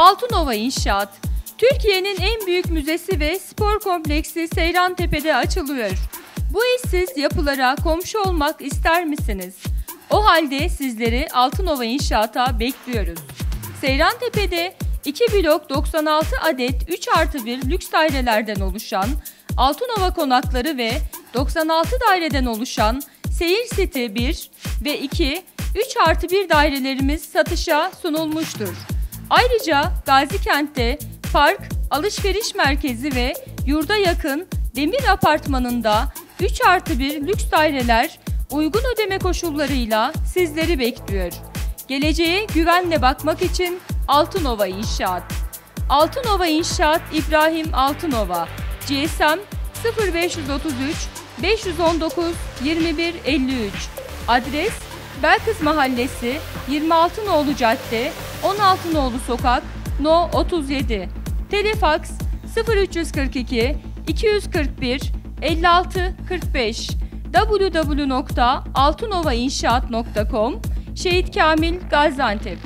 Altınova İnşaat Türkiye'nin en büyük müzesi ve spor kompleksi Seyrantepe'de açılıyor. Bu işsiz yapılara komşu olmak ister misiniz? O halde sizleri Altınova İnşaat'a bekliyoruz. Seyrantepe'de 2 blok 96 adet 3 artı 1 lüks dairelerden oluşan Altınova konakları ve 96 daireden oluşan Seyir Site 1 ve 2, 3 artı 1 dairelerimiz satışa sunulmuştur. Ayrıca Gazi Kent'te park, alışveriş merkezi ve yurda yakın Demir Apartmanı'nda 3 artı 1 lüks daireler uygun ödeme koşullarıyla sizleri bekliyor. Geleceğe güvenle bakmak için Altınova İnşaat. Altınova İnşaat İbrahim Altınova. GSM 0533 519 21 53. Adres Belkıs Mahallesi 26 Nolu Cadde 16 Nolu Sokak No 37. Telefaks 0342 241 56 45 www.altunovainşaat.com Şehit Kamil Gaziantep